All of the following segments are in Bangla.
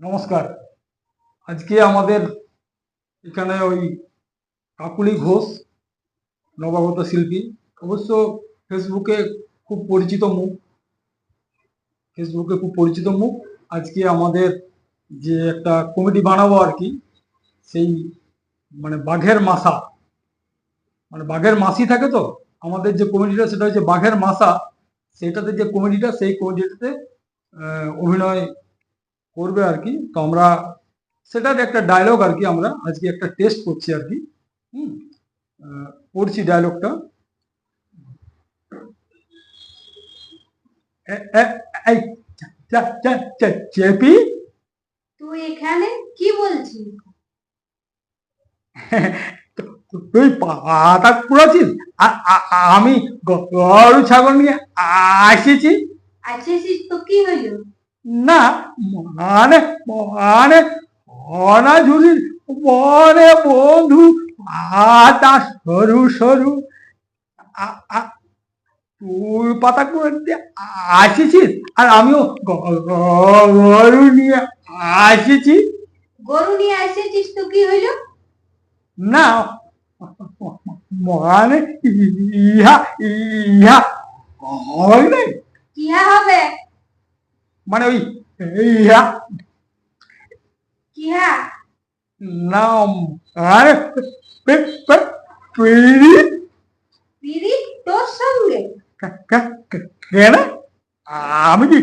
নমস্কার। আজকে আমাদের এখানে ওই কাকুলি ঘোষ, নবাগত শিল্পী। অবশ্য ফেসবুকে খুব পরিচিত মুখ। ফেসবুকে খুব পরিচিত মুখ। আজকে আমাদের যে একটা কমিটি বানাবো আর কি, সেই মানে বাঘের মাসা। মানে বাঘের মাসি থাকে তো? আমাদের যে কমিটিটা, সেটা হচ্ছে বাঘের মাসা। সেটাতে যে কমিটিটা, সেই কমিটিটাতে অভিনয় করবে আর কি। তো আমরা সেটার একটা ডায়লগ আর কি আমরা আজকে একটা টেস্ট করছি আর কি। হুম? পড়ছি ডায়লগটা চেপি? তুই এখানে কি বলছিস? তুই পাতা আমি গরু ছাগল নিয়ে আসিছি। আসিস তো কি হইল না মানে মানে অনাঝুরির মনে বন্ধু আটা সরু সরু তুই পাতা করে দিয়ে আসিছিস আর আমিও গরু নিয়ে আসিছি গরু নিয়ে আসিস তো কি হইল না মানে ইহা ইহা হয় নাই কিহা হবে মানে ওই ইহা কিহা নাম। আরে তোর সঙ্গে? কেন আমি কি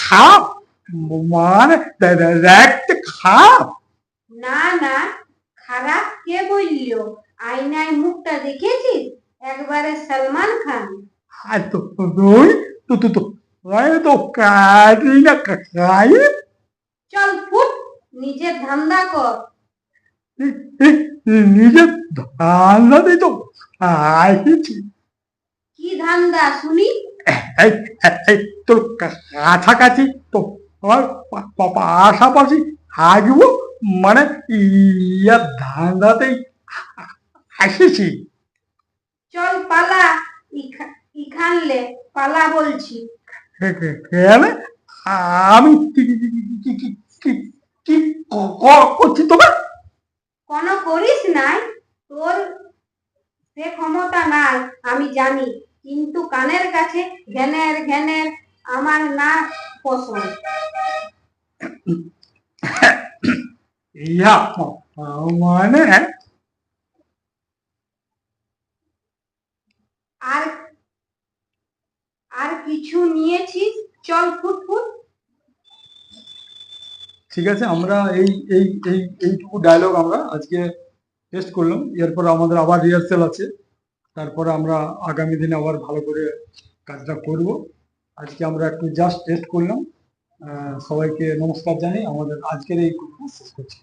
খাপ? মানে দেখতে খাপ? না না খারাপ কে বলল? আয়নায় মুখটা দেখেছিস? একবারে সলমান খান। আর তো তুই তো তো আমি তো কাটি না খাই চল ফুট নিজের ধান্দা কর নিজের ধান্দাতেই তো খাইছি কি ধান্দা শুনি তোর কাছাকাছি তো আমার পাশাপাশি থাকব মানে ইয়ার ধান্দাতেই এসেছি চল পালা ইখা- ইখানলে পালা বলছি আমি কি- করছি তোমার কোনো করিস নাই। তোর সে ক্ষমতা নাই আমি জানি। কিন্তু কানের কাছে ঘ্যানের ঘ্যানের আমার না পছন্দ। ইয়া মানে? আর কিছু নিয়েছিস চল ফুট ফুট। ঠিক আছে, আমরা এই এই এই, এইটুকু ডায়লগ আমরা আজকে টেস্ট করলাম। এরপর আমাদের আবার রিহার্সেল আছে। তারপরে আমরা আগামী দিনে আবার ভালো করে কাজটা করব। আজকে আমরা একটু জাস্ট টেস্ট করলাম। সবাইকে নমস্কার জানাই আমাদের আজকের এই শেষ করছি।